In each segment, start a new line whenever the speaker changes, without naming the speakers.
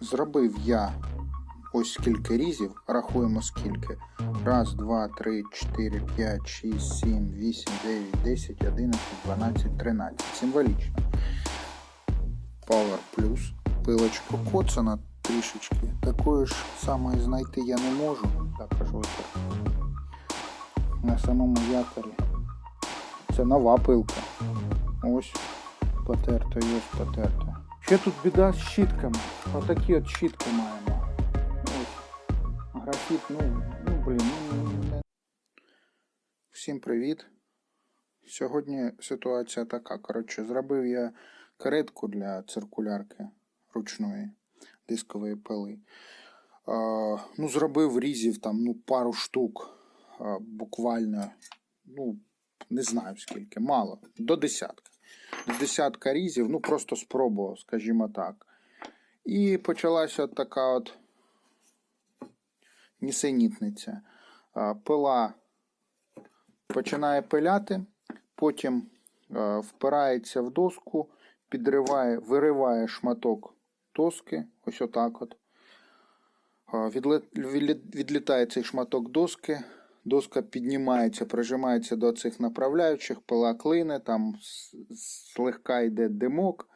Зробив я ось скільки різів, рахуємо скільки. Раз, два, три, чотири, п'ять, шість, сім, вісім, дев'ять, десять, одинадцять, дванадцять, тринадцять. Символічно. Power Plus. Пилочка коцана трішечки. Такої ж самої знайти я не можу. Також витер. На самому якорі. Це нова пилка. Ось потерто, і ось потерто. Ще тут біда з щітками. Отакі от щітки маємо. Ось. Графіт, ну, ну блін, ну не. Всім привіт. Сьогодні ситуація така. Коротше, зробив я каретку для циркулярки ручної дискової пили. А, ну, зробив різів там ну, пару штук. А, буквально, ну, не знаю скільки, мало, до десятка. Десятка різів, ну просто спробував, скажімо так. І почалася така от нісенітниця. Пила починає пиляти, потім впирається в доску, підриває, вириває шматок доски, ось отак от. Відлітає цей шматок доски, доска піднімається, прижимається до цих направляючих, пила клине, там слегка йде димок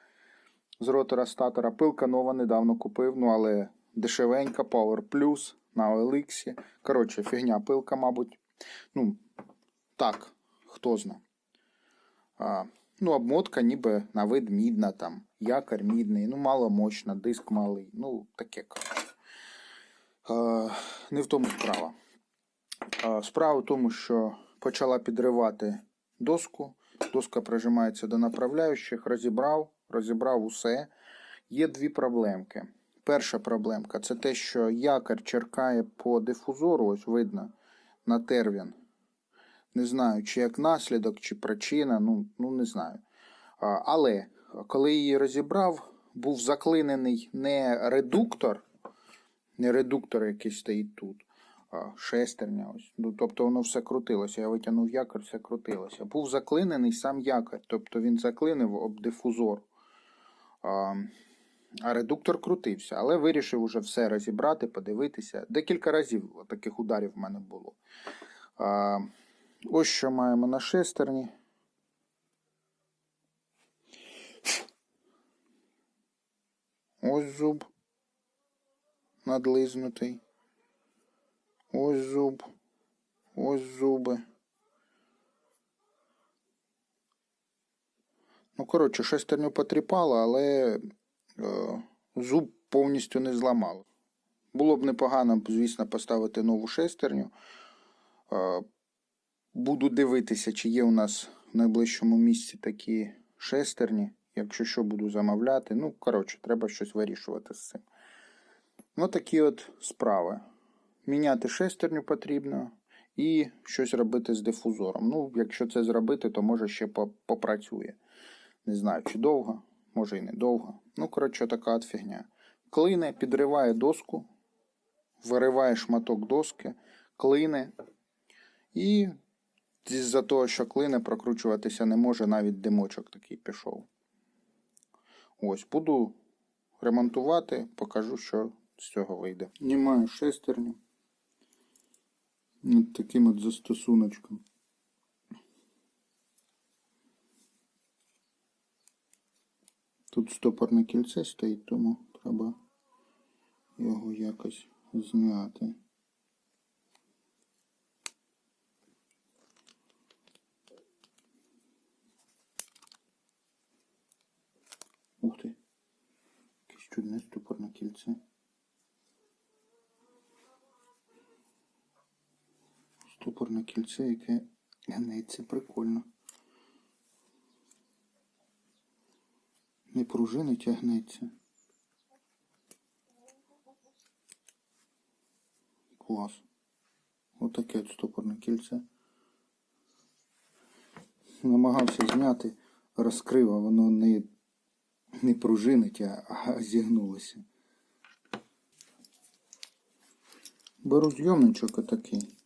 з ротора статора. Пилка нова недавно купив, ну але дешевенька, Power Plus на OLX. Коротше, фігня пилка, мабуть. Ну, так, хто зна. А, ну, обмотка ніби на вид мідна, там, якорь мідний, ну, маломощна, диск малий. Ну, таке, коротше. Не в тому справа. Справа в тому, що почала підривати доску. Доска прижимається до направляючих, розібрав, розібрав усе. Є дві проблемки. Перша проблемка це те, що якорь черкає по дифузору, ось видно, на тервін. Не знаю, чи як наслідок, чи причина, ну, ну не знаю. Але коли її розібрав, був заклинений не редуктор, не редуктор, який стоїть тут, шестерня. Ось. Ну, тобто воно все крутилося. Я витягнув якор, все крутилося. Був заклинений сам якор, тобто він заклинив об дифузор. А, а редуктор крутився, але вирішив уже все розібрати, подивитися. Декілька разів таких ударів в мене було. А, ось що маємо на шестерні. Ось зуб надлизнутий. Ось зуб. Ось зуби. Ну, коротше, шестерню потріпало, але е, зуб повністю не зламало. Було б непогано, звісно, поставити нову шестерню. Е, буду дивитися, чи є у нас в найближчому місці такі шестерні. Якщо що, буду замовляти. Ну, коротше, треба щось вирішувати з цим. Ну, такі от справи. Міняти шестерню потрібно і щось робити з дифузором. Ну, якщо це зробити, то може ще попрацює. Не знаю, чи довго, може і не довго. Ну, коротше, така от фігня. Клине, підриває доску, вириває шматок доски, клине. І з-за того, що клине, прокручуватися не може, навіть димочок такий пішов. Ось, буду ремонтувати, покажу, що з цього вийде. Знімаю шестерню. От таким от застосуночком. Тут стопорне кільце стоїть, тому треба його якось зняти. Ух ти. Якесь чудне стопорне кільце. Стопорне кільце, яке гнеться прикольно. Не пружинить, а гнеться. Клас. Отаке от стопорне кільце. Намагався зняти, розкрив, а воно не, не пружинить, а зігнулося. Беру зйомничок отакий.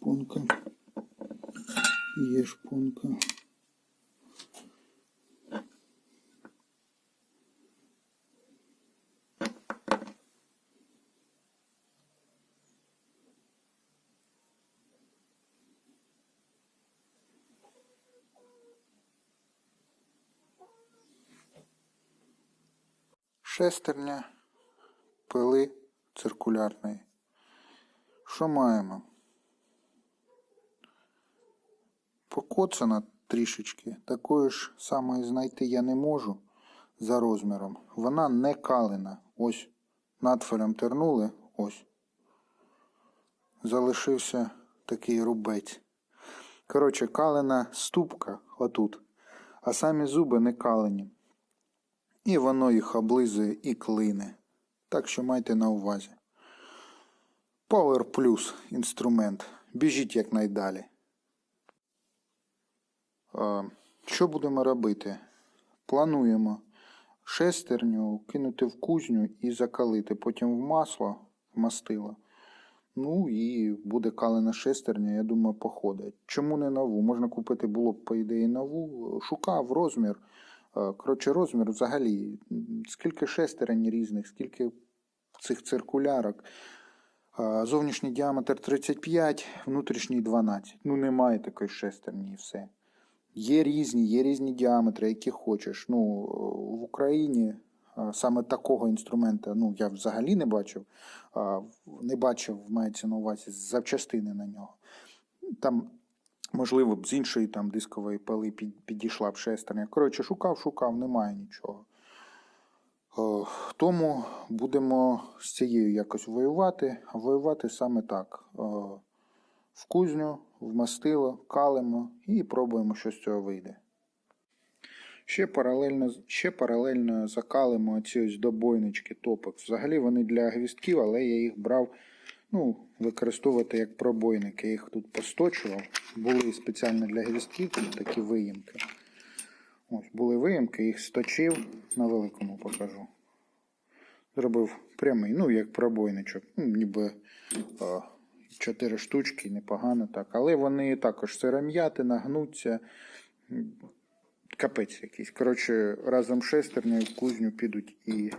шпонка. Є шпонка. Шестерня пили циркулярної. Що маємо? Покоцана трішечки. Такої ж самої знайти я не можу за розміром. Вона не калена. Ось надфилем тернули. Ось. Залишився такий рубець. Коротше, калена ступка отут, а самі зуби не калені. І воно їх облизує і клине. Так що майте на увазі. Power Plus інструмент. Біжіть якнайдалі. Що будемо робити? Плануємо шестерню кинути в кузню і закалити. Потім в масло, в мастило. Ну і буде калена шестерня, я думаю, походить. Чому не нову? Можна купити було б, по ідеї, нову. Шукав розмір. Коротше, розмір взагалі. Скільки шестерень різних, скільки цих циркулярок. Зовнішній діаметр 35, внутрішній 12. Ну, немає такої шестерні і все. Є різні, є різні діаметри, які хочеш. Ну, е, в Україні е, саме такого інструмента ну, я взагалі не бачив. Не бачив, мається на увазі запчастини на нього. Там, можливо, б з іншої там дискової пили підійшла б шестерня. Коротше, шукав, шукав, немає нічого. Тому будемо з цією якось воювати, воювати саме так. В кузню, в мастило, калимо і пробуємо, що з цього вийде. Ще паралельно, ще паралельно закалимо оці ось добойнички топок. Взагалі вони для гвістків, але я їх брав ну, використовувати як пробойники. Я їх тут посточував. Були спеціально для гвістків такі виїмки. Ось були виїмки, їх сточив, на великому покажу. Зробив прямий, ну, як пробойничок. Ну, ніби чотири штучки, непогано так. Але вони також сиром'яти, нагнуться. Капець якийсь. Коротше, разом з шестернею в кузню підуть і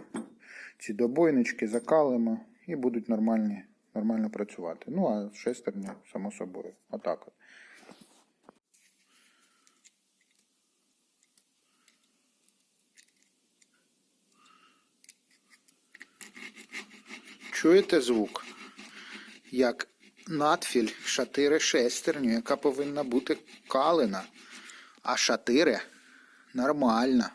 ці добойнички закалимо і будуть нормальні, нормально працювати. Ну, а шестерня, само собою. Отак от. Чуєте звук? Як надфіль шатири шестерню, яка повинна бути калена, а шатири нормальна.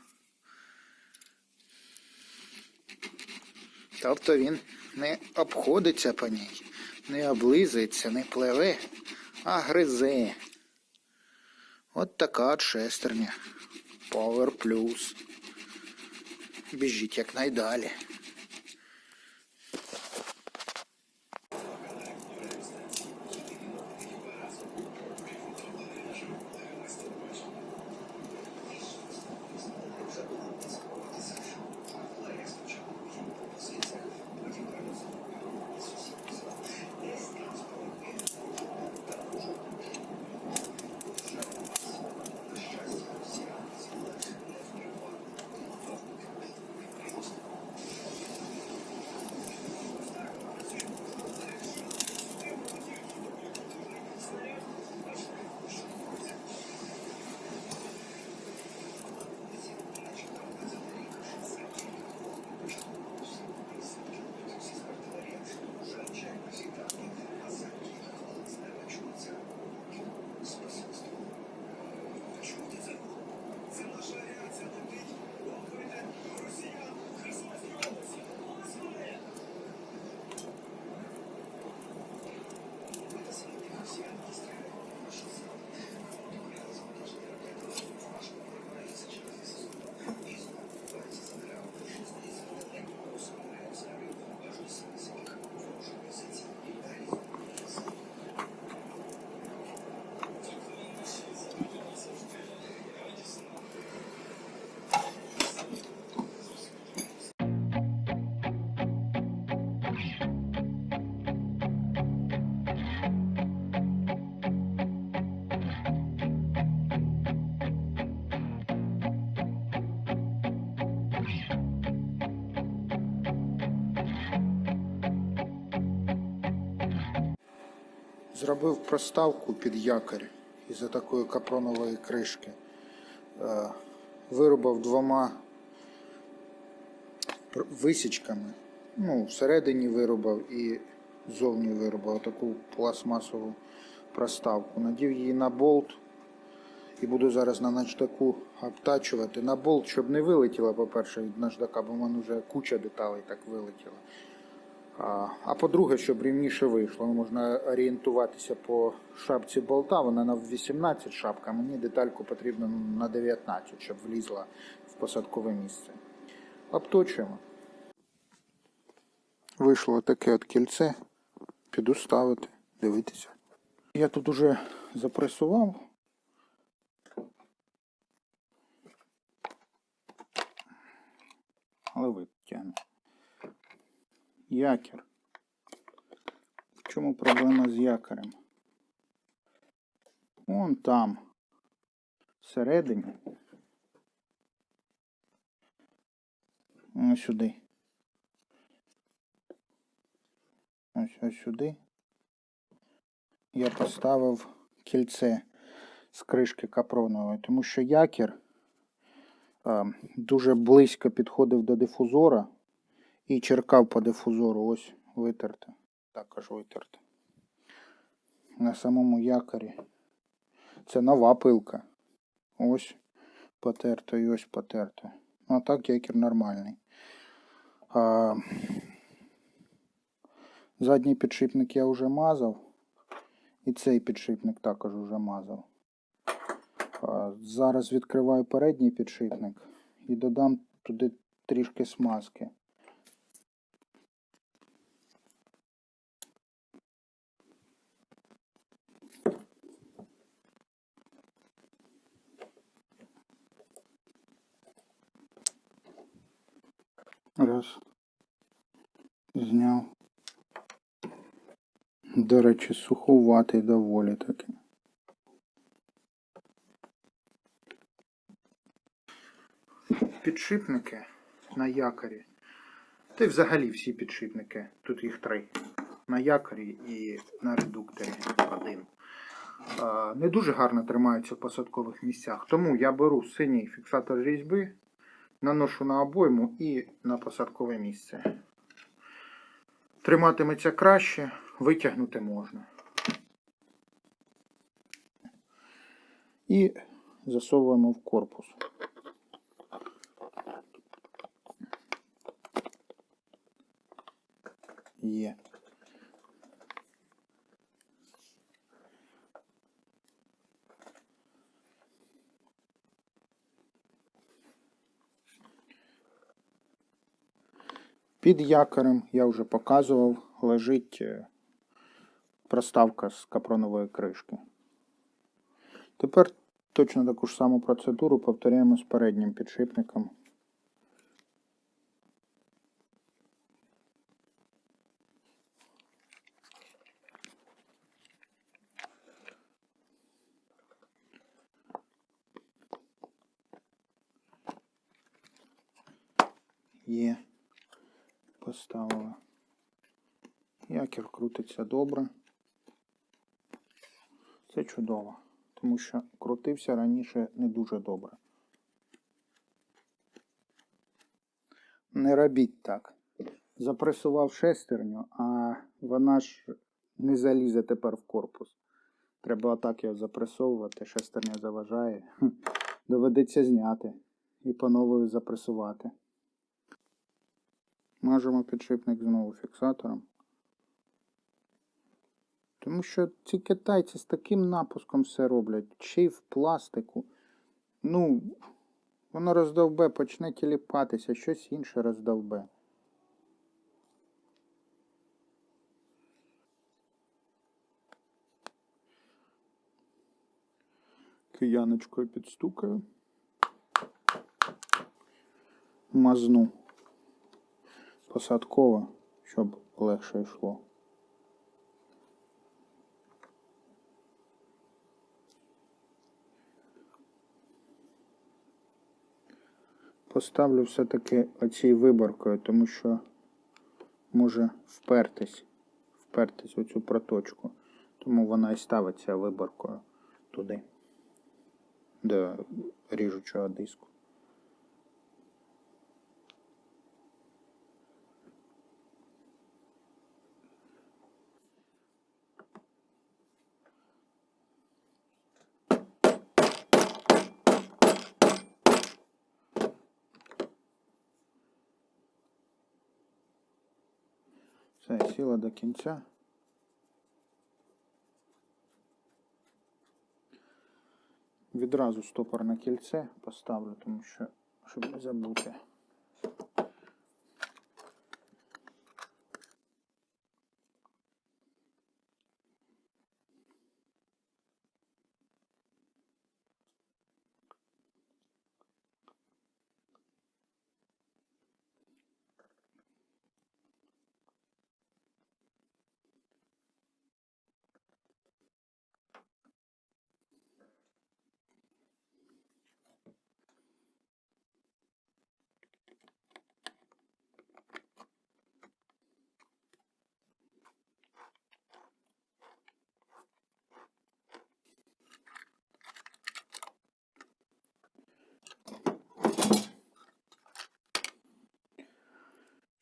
Тобто він не обходиться по ній, не облизується, не пливе, а гризе. От така от шестерня. Power Plus. Біжіть якнайдалі. Зробив проставку під якорь із такої капронової кришки. Е, Вирубав двома висічками. Ну, всередині вирубав і зовні вирубав таку пластмасову проставку. Надів її на болт і буду зараз на наждаку обтачувати. На болт, щоб не вилетіло, по-перше, від наждака, бо в мене вже куча деталей так вилетіла. А, по-друге, щоб рівніше вийшло, можна орієнтуватися по шапці болта. Вона на 18 шапка, мені детальку потрібно на 19, щоб влізла в посадкове місце. Обточуємо. Вийшло таке от кільце. Піду ставити, дивитися. Я тут уже запресував. Але витягну. Якір. В чому проблема з якорем? Вон там. Всередині. Ось сюди. Ось ось сюди. Я поставив кільце з кришки капронової, тому що якір е, дуже близько підходив до дифузора і черкав по дифузору. Ось витерте. Також витерте. На самому якорі. Це нова пилка. Ось потерто і ось потерто. Ну, а так якір нормальний. А, задній підшипник я вже мазав. І цей підшипник також вже мазав. А, зараз відкриваю передній підшипник і додам туди трішки смазки. Раз. Зняв. До речі, суховатий доволі таки. Підшипники на якорі. Та й взагалі всі підшипники. Тут їх три. На якорі і на редукторі один. Не дуже гарно тримаються в посадкових місцях. Тому я беру синій фіксатор різьби, наношу на обойму і на посадкове місце. Триматиметься краще, витягнути можна. І засовуємо в корпус. Є. Під якорем, я вже показував, лежить е, проставка з капронової кришки. Тепер точно таку ж саму процедуру повторяємо з переднім підшипником. Є. Поставила. Якір крутиться добре. Це чудово, тому що крутився раніше не дуже добре. Не робіть так. Запресував шестерню, а вона ж не залізе тепер в корпус. Треба отак його запресовувати, шестерня заважає. Доведеться зняти і по новою запресувати. Мажемо підшипник знову фіксатором. Тому що ці китайці з таким напуском все роблять, ще в пластику. Ну, воно роздовбе, почне тіліпатися, щось інше роздовбе. Кияночкою підстукаю. Мазну посадково, щоб легше йшло. Поставлю все-таки оцій виборкою, тому що може впертись, впертись в цю проточку. Тому вона і ставиться виборкою туди, до ріжучого диску. Все, сіла до кінця. Відразу стопор на кільце поставлю, тому що, щоб не забути.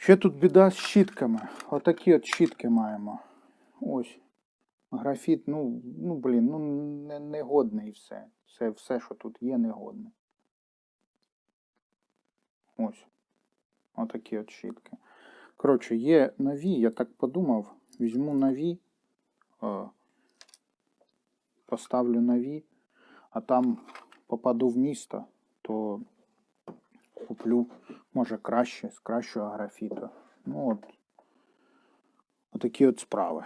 Ще тут біда з щітками. Отакі от щітки маємо. Ось. Графіт, ну, ну блін, ну не, негодне і все. Все, все, що тут є, негодне. Ось. Отакі от щітки. Коротше, є нові, я так подумав, візьму нові, е, поставлю нові, а там попаду в місто, то куплю, може, краще, з кращого графіту. Ну от. Отакі от справи.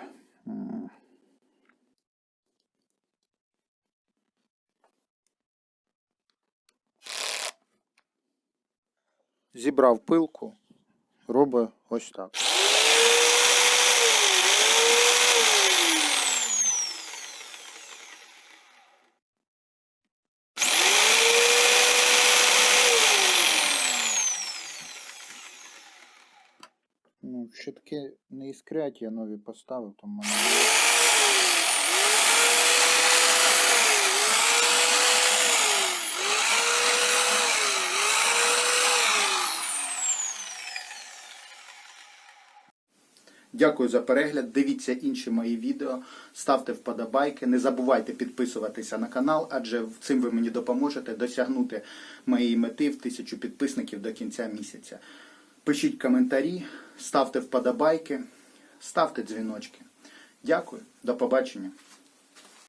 Зібрав пилку, робить ось так. Ну, щитки не іскрять, я нові поставив, тому мене. Дякую за перегляд. Дивіться інші мої відео, ставте вподобайки. Не забувайте підписуватися на канал, адже цим ви мені допоможете досягнути моєї мети в тисячу підписників до кінця місяця. Пишіть коментарі, ставте вподобайки, ставте дзвіночки. Дякую, до побачення.